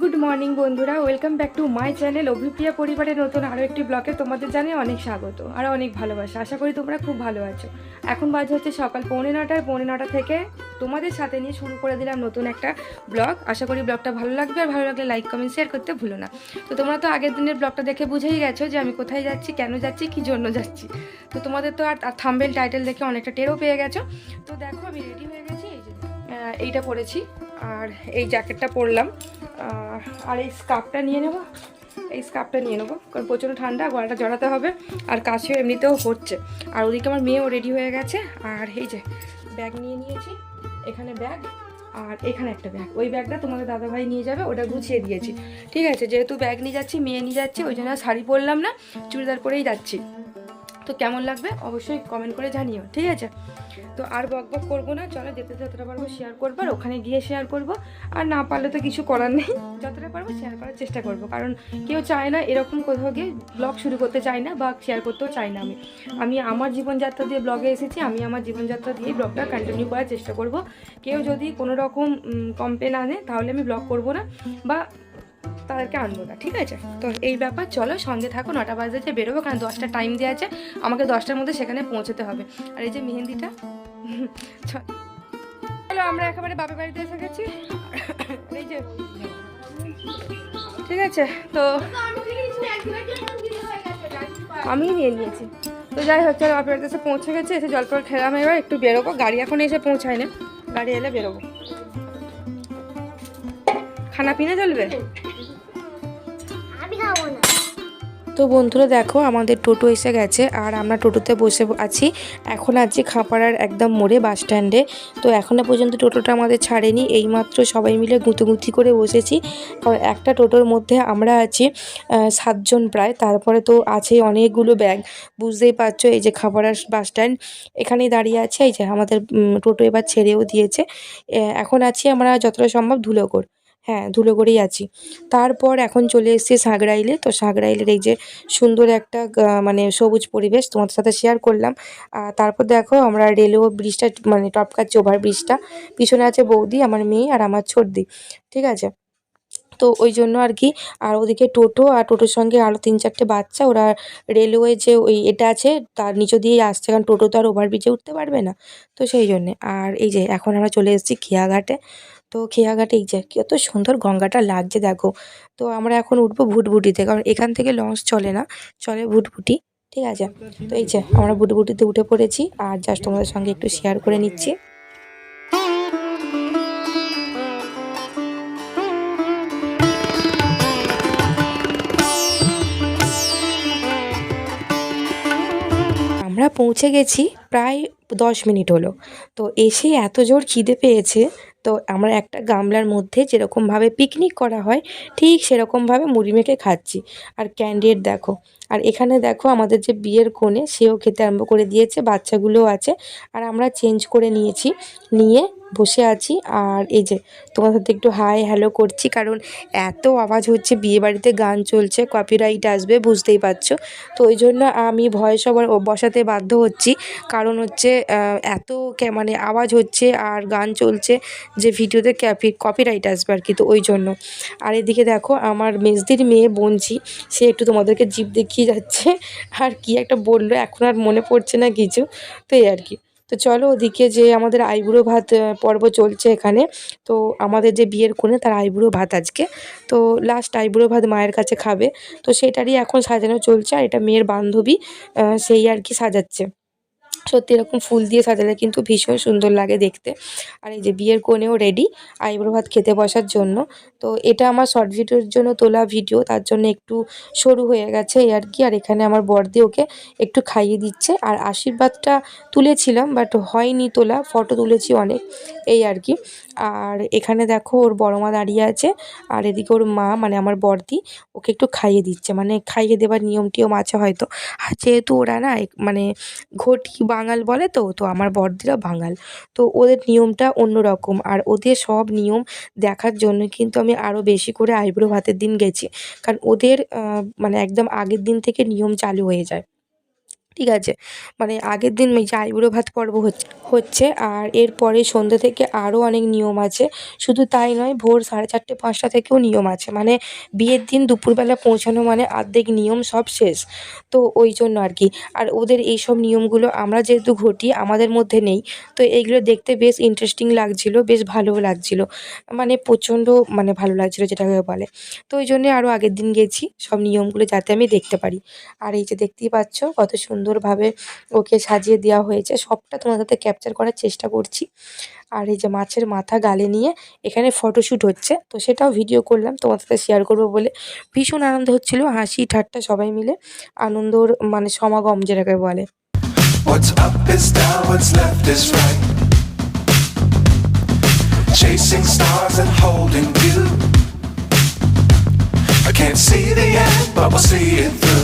Good morning বন্ধুরা। Welcome back to my channel Abhipriya পরিবারের নতুন আরও একটি ব্লকে তোমাদের জানিয়ে অনেক স্বাগত আর অনেক ভালোবাসা। আশা করি তোমরা খুব ভালো আছো। এখন বাজে হচ্ছে সকাল পৌনে নটার পৌনে নটা থেকে তোমাদের সাথে নিয়ে শুরু করে দিলাম নতুন একটা ব্লগ আশা করি ব্লগটা ভালো লাগবে আর ভালো লাগলে লাইক কমেন্ট শেয়ার করতে ভুলো না। তো তোমরা তো আগের দিনের ব্লগটা দেখে বুঝেই গেছো যে আমি কোথায় যাচ্ছি, কেন যাচ্ছি, কী জন্য যাচ্ছি। তো তোমাদের তো আর থাম্বেল টাইটেল দেখে অনেকটা টেরও পেয়ে গেছো। তো দেখো আমি রেডি হয়ে গেছি এইটা পরেছি আর এই জ্যাকেটটা পরলাম। আর এই স্কার্ফটা নিয়ে নেব। এই স্কার্ফটা নিয়ে নেব। কারণ প্রচণ্ড ঠান্ডা, গলাটা জড়াতে হবে আর কাছেও এমনিতেও হচ্ছে। আর ওদিকে আমার মেয়েও রেডি হয়ে গেছে। আর এই যে ব্যাগ নিয়ে নিয়েছি। এখানে ব্যাগ আর এখানে একটা ব্যাগ ওই ব্যাগটা তোমাদের দাদাভাই নিয়ে যাবে, ওটা গুছিয়ে দিয়েছি। ঠিক আছে, যেহেতু ব্যাগ নিয়ে যাচ্ছি, মেয়ে নিয়ে যাচ্ছি, ওই জন্য শাড়ি পরলাম না, চুড়িদার পরেই যাচ্ছি। তো কেমন লাগবে অবশ্যই কমেন্ট করে জানিও, ঠিক আছে? তো আর বক বক করব না, চলো যেতে যতটা পারব শেয়ার করব আর ওখানে গিয়ে শেয়ার করব। আর না পারলে তো কিছু করার নেই, যতটা পারব শেয়ার করার চেষ্টা করব। কারণ কেউ চায় না এরকম কোথাও গিয়ে ব্লগ শুরু করতে চায় না বা শেয়ার করতেও চাই না আমি। আমি আমার জীবনযাত্রা দিয়ে ব্লগে এসেছি, আমি আমার জীবনযাত্রা দিয়ে ব্লগটা কন্টিনিউ করার চেষ্টা করব। কেউ যদি কোনো রকম কমপ্লেন আনে তাহলে আমি ব্লগ করব না বা তাদেরকে আনব না, ঠিক আছে? তো এই ব্যাপার, চলো সঙ্গে থাকো, নটা বাজে যে বেরোবো, কারণ দশটা টাইম দেওয়া আছে, আমাকে দশটার মধ্যে সেখানে পৌঁছতে হবে। আর এই যে মেহেন্দিটা চলো আমরা একেবারে বাপের বাড়িতে এসে গেছি। এই যে, ঠিক আছে, তো আমি নিয়ে নিয়েছি। তো যাই হোক, চলো বাপের বাড়িতে এসে পৌঁছে গেছে, এসে জলপর খেলাম এবার, একটু বেরোবো। গাড়ি এখন এসে পৌঁছায় না গাড়ি এলে বেরোবো। খানা পিনা চলবে তো বন্ধুরা দেখো, আমাদের টোটো এসে গেছে আর আমরা টোটোতে বসে আছি। এখন আছি খাপাড়ার একদম মোড়ে বাস স্ট্যান্ডে। তো এখনও পর্যন্ত টোটোটা আমাদের ছাড়েনি, এইমাত্র সবাই মিলে গুঁতোগুঁতি করে বসেছি। কারণ একটা টোটোর মধ্যে আমরা আছি সাতজন প্রায়। তারপরে তো আছে অনেকগুলো ব্যাগ। বুঝতেই পারছ, এই যে খাপাড়ার বাস স্ট্যান্ড, এখানেই দাঁড়িয়ে আছে। এই যে আমাদের টোটো এবার ছেড়েও দিয়েছে। এখন আছি আমরা যতটা সম্ভব ধুলোগড় হ্যাঁ ধুলোগড়েই আছি। তারপর এখন চলে এসেছি সাগরাইলে। তো সাগরাইলের এই যে সুন্দর একটা মানে সবুজ পরিবেশ তোমাদের সাথে শেয়ার করলাম। আর তারপর দেখো আমরা রেলও ব্রিজটা মানে টপকাচ্ছি ওভার ব্রিজটা পিছনে আছে বৌদি, আমার মেয়ে আর আমার ছর্দি ঠিক আছে? তো ওই জন্য আর কি। আর ওদিকে টোটো আর টোটোর সঙ্গে আরও তিন চারটে বাচ্চা, ওরা রেলওয়ে যে ওই এটা আছে, তার নিচে দিয়েই আসছে, কারণ টোটো তো আর ওভারব্রিজে উঠতে পারবে না। তো সেই জন্যে। আর এই যে এখন আমরা চলে এসেছি খেয়াঘাটে। তো খেয়াঘাটে এই যে কত সুন্দর গঙ্গাটা লাগছে, দেখো। তো আমরা এখন উঠবো ভুটভুটিতে, কারণ এখান থেকে লঞ্চ চলে না, চলে ভুটভুটি, ঠিক আছে? তো এই যে আমরা ভুটভুটিতে উঠে পড়েছি, আর জাস্ট তোমাদের সঙ্গে একটু শেয়ার করে নিচ্ছি। আমরা পৌঁছে গেছি প্রায় দশ মিনিট হলো। তো এসে এত জোর খিদে পেয়েছে, তো আমরা একটা গামলার মধ্যে যেরকমভাবে পিকনিক করা হয়, ঠিক সেরকমভাবে মুড়ি মেখে খাচ্ছি। আর ক্যান্ডিডেট দেখো আর এখানে দেখো আমাদের যে বিয়ের কোণে সেও খেতে আরম্ভ করে দিয়েছে, বাচ্চাগুলোও আছে। আর আমরা চেঞ্জ করে নিয়েছি, নিয়ে বসে আছি। আর এই যে তোমার সাথে একটু হাই হ্যালো করছি, কারণ এত আওয়াজ হচ্ছে, বিয়ে বাড়িতে গান চলছে কপিরাইট আসবে, বুঝতেই পারছ। তো ওই জন্য আমি ভয়েস ওভার বসাতে বাধ্য হচ্ছি। কারণ হচ্ছে এত মানে আওয়াজ হচ্ছে আর গান চলছে যে ভিডিওতে ক্যাপি কপিরাইট আসবে আর কি, তো ওই জন্য। আর এদিকে দেখো আমার মেজদির মেয়ে বঞ্চি সে একটু তোমাদেরকে জিপ দেখিয়ে যাচ্ছে। আর কি একটা বলল, এখন আর মনে পড়ছে না কিছু। তো এই আর কি। তো চলো ওদিকে যে আমাদের আইবুড়ো ভাত পর্ব চলছে এখানে। তো আমাদের যে বিয়ের কোণে তার আইবুড়ো ভাত আজকে। তো লাস্ট আইবুড়ো ভাত মায়ের কাছে খাবে। তো সেটারই এখন সাজানো চলছে, আর এটা মেয়ের বান্ধবী সেই আর কি সাজাচ্ছে। সত্যি এরকম ফুল দিয়ে সাজালে কিন্তু ভীষণ সুন্দর লাগে দেখতে। আর এই যে বিয়ের কোণেও রেডি আইবুড়ো ভাত খেতে বসার জন্য। তো এটা আমার শর্ট ভিডিওর জন্য তোলা ভিডিও তার জন্য একটু সরু হয়ে গেছে এই আর কি। আর এখানে আমার বর্দি ওকে একটু খাইয়ে দিচ্ছে। আর আশীর্বাদটা তুলেছিলাম বাট হয়নি তোলা ফটো তুলেছি অনেক, এই আর কি। আর এখানে দেখো ওর বড় মা দাঁড়িয়ে আছে, আর এদিকে ওর মা মানে আমার বর্দি, ওকে একটু খাইয়ে দিচ্ছে। মানে খাইয়ে দেওয়ার নিয়মটিও আছে হয়তো। যেহেতু ওরা না মানে ঘটি বাঙাল বলে তো তো আমার বড়দিরা বাঙাল। তো ওদের নিয়মটা অন্য রকম আর ওদের সব নিয়ম দেখার জন্য কিন্তু আমি আরও বেশি করে আইব্রো ভাতের দিন গেছি। কারণ ওদের মানে একদম আগের দিন থেকে নিয়ম চালু হয়ে যায়। ঠিক আছে? মানে আগের দিন এই যে আইবুড়ো ভাত পর্ব হচ্ছে হচ্ছে আর এরপরে সন্ধ্যে থেকে আরও অনেক নিয়ম আছে। শুধু তাই নয়, ভোর সাড়ে চারটে, পাঁচটা থেকেও নিয়ম আছে। মানে বিয়ের দিন দুপুরবেলা পৌঁছানো মানে আর্ধেক নিয়ম সব শেষ। তো ওই জন্য আর কি। আর ওদের এই সব নিয়মগুলো আমরা যেহেতু ঘটি, আমাদের মধ্যে নেই, তো এইগুলো দেখতে বেশ ইন্টারেস্টিং লাগছিল, বেশ ভালোও লাগছিল। মানে প্রচণ্ড মানে ভালো লাগছিল যেটাকে বলে। তো ওই জন্যে আরও আগের দিন গেছি, সব নিয়মগুলো যাতে আমি দেখতে পারি। আর এই যে দেখতেই পাচ্ছ, কত সুন্দরভাবে ওকে সাজিয়ে দেওয়া হয়েছে সবটা তোমার সাথে ক্যাপচার করার চেষ্টা করছি আর এই যে মাছের মাথা গালে নিয়ে এখানে ফটোশ্যুট হচ্ছে তো সেটাও ভিডিও করলাম তোমার সাথে শেয়ার করব বলে ভীষণ আনন্দ হচ্ছিল হাসি ঠাট্টা সবাই মিলে আনন্দর মানে সমাগম যেটাকে বলে. Chasing stars and holding you. I can't see the end, but we'll see it through.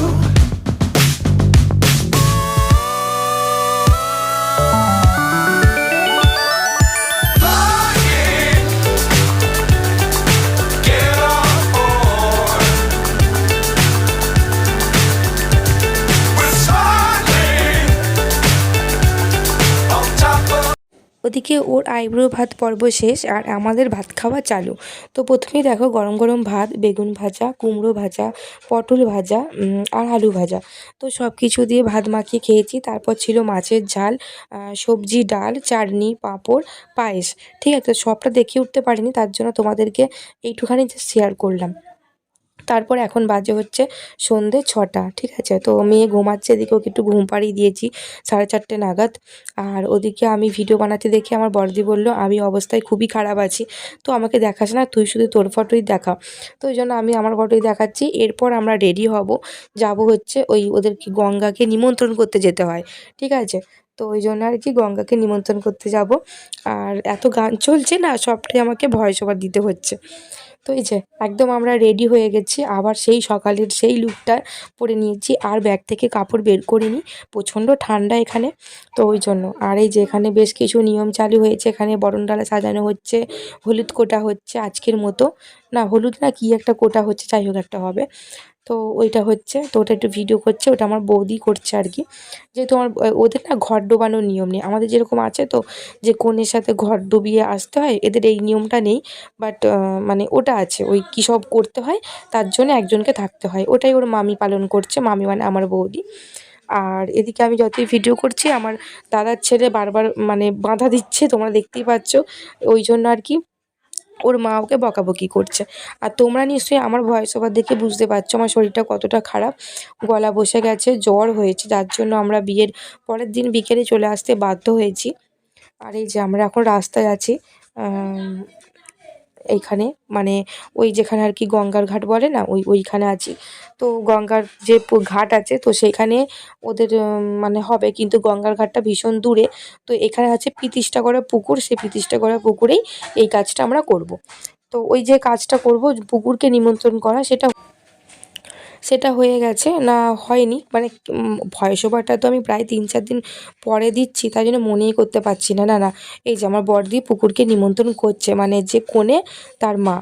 ওদিকে ওর আইব্রো ভাত পর্ব শেষ আর আমাদের ভাত খাওয়া চালু। তো প্রথমেই দেখো গরম গরম ভাত, বেগুন ভাজা, কুমড়ো ভাজা, পটল ভাজা আর আলু ভাজা। তো সব কিছু দিয়ে ভাত মাখিয়ে খেয়েছি। তারপর ছিল মাছের ঝাল সবজি, ডাল, চাটনি, পাঁপড়, পায়েস। ঠিক আছে সবটা দেখিয়ে উঠতে পারিনি, তার জন্য তোমাদেরকে এইটুখানি শেয়ার করলাম। তারপর এখন বাজে হচ্ছে সন্ধে ছটা, ঠিক আছে? তো মেয়ে ঘুমাচ্ছে, এদিকে ওকে একটু ঘুম পাড়িয়ে দিয়েছি, সাড়ে চারটে নাগাদ। আর ওদিকে আমি ভিডিও বানাতে দেখে আমার বড়দি বলল, আমি অবস্থায় খুবই খারাপ আছি, তো আমাকে দেখাস না, তুই শুধু তোর ফটোই দেখা। তো ওই জন্য আমি আমার ফটোই দেখাচ্ছি। এরপর আমরা রেডি হব, যাব হচ্ছে ওই ওদেরকে গঙ্গাকে নিমন্ত্রণ করতে যেতে হয়, ঠিক আছে? তো ওই জন্য আর কি গঙ্গাকে নিমন্ত্রণ করতে যাব। আর এত গান চলছে না, সবটাই আমাকে ভয়েস ওভার দিতে হচ্ছে। তো এই যে, একদম আমরা রেডি হয়ে গেছি। আবার সেই সকালের সেই লুকটা পরে নিয়েছি। আর ব্যাগ থেকে কাপড় বের করিনি। প্রচণ্ড ঠান্ডা এখানে। তো ওই জন্য। আর এই যে, এখানে বেশ কিছু নিয়ম চালু হয়েছে। এখানে বরণডালা সাজানো হচ্ছে, হলুদ কোটা হচ্ছে আজকের মতো। না, হলুদ না কি একটা কোটা হচ্ছে, যাই হোক একটা হবে। তো ওইটা হচ্ছে, তো ওটা একটু ভিডিও করছে, ওটা আমার বৌদি করছে আর কি। যেহেতু আমার ওদের না ঘর ডোবানোর নিয়ম নেই। আমাদের যেরকম আছে তো, যে কনের সাথে ঘর ডুবিয়ে আসতে হয়, এদের এই নিয়মটা নেই। বাট মানে ওটা আছে, ওই কী সব করতে হয়, তার জন্য একজনকে থাকতে হয়। ওটাই ওর মামি পালন করছে, মামি মানে আমার বৌদি। আর এদিকে আমি যতই ভিডিও করছি, আমার দাদার ছেলে বারবার মানে বাধা দিচ্ছে, তোমরা দেখতেই পাচ্ছ। ওই জন্য আর কি ওর মা ওকে বকাবকি করছে। আর তোমরা নিশ্চয়ই আমার ভয়েস ওভার দেখে বুঝতে পারছ, আমার শরীরটা কতটা খারাপ। গলা বসে গেছে, জ্বর হয়েছে, যার জন্য আমরা বিয়ের পরের দিন বিকেলে চলে আসতে বাধ্য হয়েছি। আর এই যে আমরা এখন রাস্তায় আছি এইখানে মানে ওই যেখানে আর কি গঙ্গার ঘাট বলে না, ওই ওইখানে আছি। তো গঙ্গার যে ঘাট আছে, তো সেখানে ওদের মানে হবে, কিন্তু গঙ্গার ঘাটটা ভীষণ দূরে। তো এখানে আছে পিতিষ্ঠা করা পুকুর, সেই পিতিষ্ঠা করা পুকুরেই এই কাজটা আমরা করব। তো ওই যে কাজটা করব, পুকুরকে নিমন্ত্রণ করা, সেটা সেটা হয়ে গেছে। না, হয়নি। মানে ভয়েস ওভারটা তো আমি প্রায় তিন চার দিন পরে দিচ্ছি, তাই জন্য মনেই করতে পারছি না। না না, এই যে আমার বড়দি পুকুরকে নিমন্ত্রণ করছে মানে যে কোণে তার মা,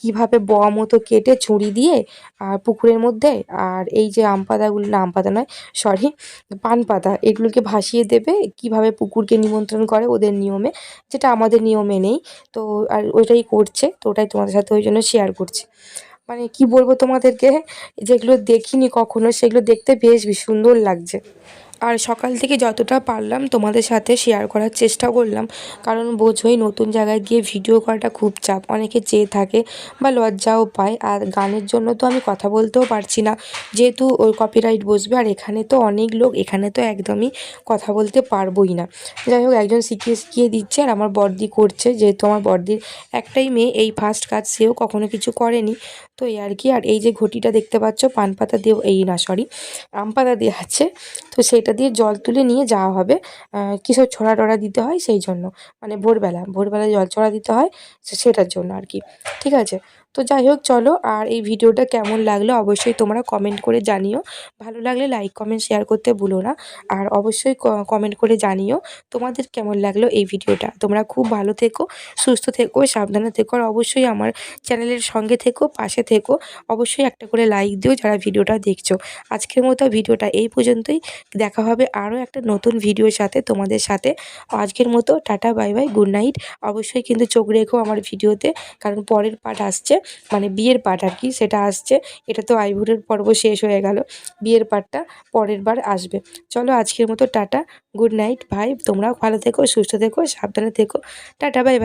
কীভাবে ব মতো কেটে ছুরি দিয়ে, আর পুকুরের মধ্যে, আর এই যে আম পাতাগুলো, না, আম পাতা নয় সরি পান পাতা, এগুলোকে ভাসিয়ে দেবে, কীভাবে পুকুরকে নিমন্ত্রণ করে ওদের নিয়মে, যেটা আমাদের নিয়মে নেই। তো, আর ওইটাই করছে, তো ওটাই তোমাদের সাথে ওই জন্য শেয়ার করছি। মানে কি বলব তোমাদেরকে? যেগুলো দেখিনি কখনো, সেগুলো দেখতে বেশ সুন্দর লাগছে। আর সকাল থেকে যতটা পারলাম তোমাদের সাথে শেয়ার করার চেষ্টা করলাম। কারণ বোঝোই নতুন জায়গায় গিয়ে ভিডিও করাটা খুব চাপ। অনেকে চেয়ে থাকে বা লজ্জাও পায়। আর গানের জন্য তো আমি কথা বলতেও পারছি না। যেহেতু ওই কপিরাইট বসবে আর এখানে তো অনেক লোক, এখানে তো একদমই কথা বলতে পারবোই না। যাই হোক, একজন শিখিয়ে শিখিয়ে দিচ্ছে আর আমার বড়দি করছে। যেহেতু আমার বড়দির একটাই মেয়ে, এই ফার্স্ট কাজ সেও কখনো কিছু করেনি। তো এই আর কি। আর এই যে ঘটিটা দেখতে পাচ্ছ, পান পাতা দিয়ে, এই না সরি আম পাতা দিয়ে আছে। তো সেটা দিয়ে জল তুলে নিয়ে যাওয়া হবে। কিসব ছড়া টড়া দিতে হয় সেই জন্য। মানে ভোরবেলা ভোরবেলা জল ছড়া দিতে হয় সেটার জন্য আর কি। ঠিক আছে? তো যাই হোক, চলো আর এই ভিডিওটা কেমন লাগল অবশ্যই তোমরা কমেন্ট করে জানিও। ভালো লাগলে লাইক কমেন্ট শেয়ার করতে ভুলো না। আর অবশ্যই কমেন্ট করে জানিও তোমাদের কেমন লাগল এই ভিডিওটা। তোমরা খুব ভালো থেকো, সুস্থ থেকো, সাবধানে থেকো আর অবশ্যই আমার চ্যানেলের সঙ্গে থেকো, পাশে থেকো। অবশ্যই একটা করে লাইক দিও যারা ভিডিওটা দেখছ। আজকের মতো ভিডিওটা এই পর্যন্তই। দেখা হবে আরও একটা নতুন ভিডিওর সাথে তোমাদের সাথে। আজকের মতো tata bye bye good night অবশ্যই কিন্তু চোখ রেখো আমার ভিডিওতে, কারণ পরের পার্ট আসছে। মানে বিয়ের পার্ট আর কি, সেটা আসছে। এটা তো আইভুরের পর্ব শেষ হয়ে গেল। বিয়ের পার্টটা পরের বার আসবে। চলো আজকের মতো টাটা, গুড নাইট, ভাই। তোমরাও ভালো থেকো, সুস্থ থেকো, সাবধানে থেকো। Tata bye.